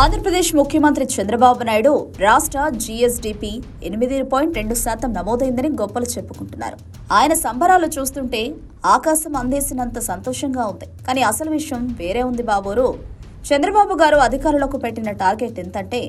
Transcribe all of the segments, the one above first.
ఆంధ్రప్రదేశ్ ముఖ్యమంత్రి చంద్రబాబు నాయుడు రాష్ట్ర జీఎస్డీపీ ఎనిమిది పాయింట్ రెండు శాతం నమోదైందని గొప్పలు చెప్పుకుంటున్నారు. ఆయన సంబరాలు చూస్తుంటే ఆకాశం అందేసినంత సంతోషంగా ఉంది. కానీ అసలు విషయం వేరే ఉంది బాబోరు. చంద్రబాబు గారు అధికారులకు పెట్టిన టార్గెట్ ఎంతంటే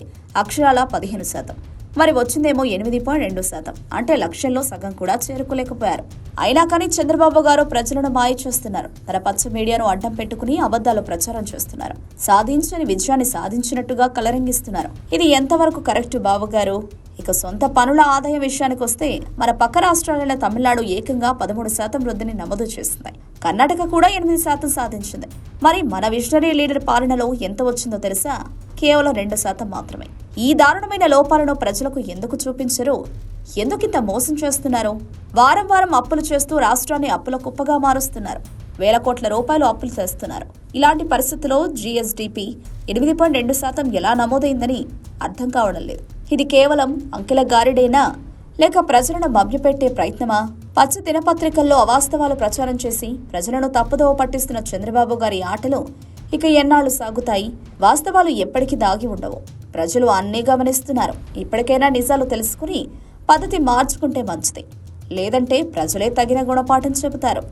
అక్షరాల పదిహేను శాతం. మరి వచ్చిందేమో ఎనిమిది పాయింట్ రెండు శాతం. అంటే లక్ష్యంలో సగం కూడా చేరుకోలేకపోయారు. అయినా కానీ చంద్రబాబు గారు ప్రజలను మాయ చేస్తున్నారు. తన పచ్చ మీడియాను అడ్డం పెట్టుకుని అబద్దాలు ప్రచారం చేస్తున్నారు. సాధించని విజయాన్ని సాధించినట్టుగా కలరంగిస్తున్నారు. ఇది ఎంతవరకు కరెక్ట్ బాబు గారు? ఇక సొంత పనుల ఆదాయ విషయానికి వస్తే మన పక్క రాష్ట్రాలైన తమిళనాడు ఏకంగా పదమూడు శాతం వృద్ధిని నమోదు చేసింది. కర్ణాటక కూడా ఎనిమిది శాతం సాధించింది. మరి మన విషనరీ లీడర్ పాలనలో ఎంత వచ్చిందో తెలుసా? కేవలం రెండు శాతం మాత్రమే. ఈ దారుణమైన లోపాలను ప్రజలకు ఎందుకు చూపించరు? ఎందుకింత మోసం చేస్తున్నారు? వారం వారం అప్పులు చేస్తూ రాష్ట్రాన్ని అప్పుల కుప్పగా మారుస్తున్నారు. వేల కోట్ల రూపాయలు అప్పులు చేస్తున్నారు ఇలాంటి పరిస్థితుల్లో జిఎస్డిపి ఎనిమిది పాయింట్ రెండు శాతం ఎలా నమోదైందని అర్థం కావడం లేదు. ఇది కేవలం అంకెల గారిడేనా? లేక ప్రజలను మభ్యపెట్టే ప్రయత్నమా? పచ్చ దినపత్రికల్లో అవాస్తవాలు ప్రచారం చేసి ప్రజలను తప్పుదోవ పట్టిస్తున్న చంద్రబాబు గారి ఆటలు ఇక ఎన్నాళ్ళు సాగుతాయి? వాస్తవాలు ఎప్పటికీ దాగి ఉండవు. ప్రజలు అన్నీ గమనిస్తున్నారు. ఇప్పటికైనా నిజాలు తెలుసుకుని పద్ధతి మార్చుకుంటే మంచిది. లేదంటే ప్రజలే తగిన గుణపాఠం చెబుతారు.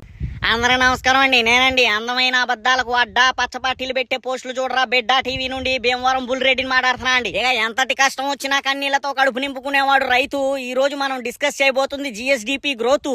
అందరూ నమస్కారం అండి. నేనండి. అందమైన అబద్ధాలకు అడ్డా పచ్చపాటీలు పెట్టే పోస్టులు చూడరా బిడ్డ టీవీ నుండి భీమవరం బుల్రెడ్డిని మాట్లాడుతున్నా అండి. ఇక ఎంతటి కష్టం వచ్చినా కన్నీళ్ళతో కడుపు నింపుకునేవాడు రైతు. ఈ రోజు మనం డిస్కస్ చేయబోతుంది జిఎస్డిపి గ్రోత్.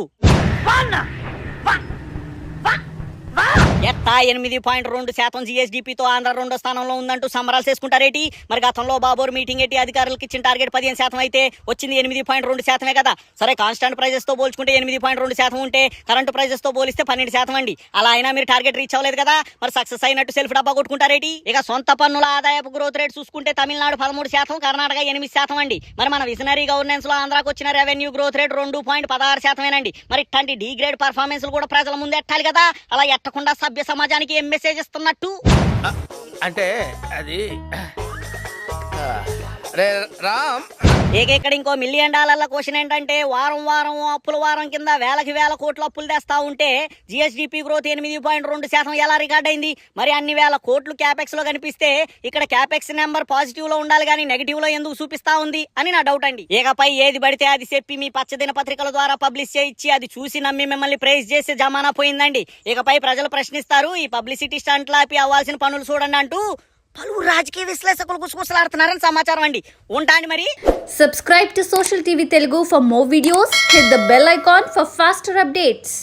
ఎట్టా ఎనిమిది పాయింట్ రెండు శాతం జిఎస్డిపితో ఆంధ్ర రెండో స్థానంలో ఉందంటూ సంబరాలు చేసుకుంటారేటి మరి గతంలో బాబోర్ మీటింగ్ ఎట్టి అధికారులకు ఇచ్చిన టార్గెట్ పదిహేను శాతం అయితే వచ్చింది ఎనిమిది పాయింట్ రెండు శాతమే కదా. సరే కాన్స్టాంట్ ప్రైజెస్తో పోల్చుకుంటే ఎనిమిది పాయింట్ రెండు శాతం ఉంటే కరెంటు ప్రైజెస్తో పోలిస్తే పన్నెండు శాతం అండి. అలా అయినా మీరు టార్గెట్ రీచ్ అవ్వలేదు కదా. మరి సక్సెస్ అయినట్టు సెల్ఫ్ డబ్బా కొట్టుకుంటారేటి ఇక సొంత పన్నుల ఆదాయపు గ్రోత్ రేట్ చూసుకుంటే తమిళనాడు పదమూడు శాతం కర్ణాటక ఎనిమిది శాతం అండి. మరి మన విజనరీ గవర్నెన్స్లో ఆంధ్రాకు వచ్చిన రెవెన్యూ గ్రోత్ రేట్ రెండు పాయింట్ పదహారు శాతమేనండి. మరి ఇట్లాంటి డి గ్రేడ్ పర్ఫార్మెన్స్ కూడా ప్రజల ముందు ఎట్టాలి కదా? అలా ఎట్టకుండా సభ్య సమాజానికి ఏం మెసేజ్ ఇస్తున్నట్టు? అంటే అది రే రామ్. ఇక ఇక్కడ ఇంకో మిలియన్ డాలర్ల క్వశ్చన్ ఏంటంటే వారం వారం అప్పుల వారం కింద వేలకి వేల కోట్ల అప్పులు తెస్తా ఉంటే జిఎస్డిపి గ్రోత్ ఎనిమిది పాయింట్ రెండు శాతం ఎలా రికార్డ్ అయింది? మరి అన్ని వేల కోట్లు క్యాపెక్స్లో కనిపిస్తే ఇక్కడ క్యాపెక్స్ నెంబర్ పాజిటివ్లో ఉండాలి కానీ నెగిటివ్లో ఎందుకు చూపిస్తా ఉంది అని నా డౌట్ అండి. ఇకపై ఏది పడితే అది చెప్పి మీ పచ్చదిన పత్రికల ద్వారా పబ్లిష్ చేయించి అది చూసి నమ్మి మిమ్మల్ని ప్రైజ్ చేసే జమానా పోయిందండి. ఇకపై ప్రజలు ప్రశ్నిస్తారు ఈ పబ్లిసిటీ స్టంట్ లాపి అవ్వాల్సిన పనులు చూడండి అంటూ పలువురు రాజకీయ విశ్లేషకులు గుసగుసలాడుతున్నారని సమాచారం అండి. ఉంటాను మరి. Subscribe to Social TV Telugu for more videos hit the bell icon for faster updates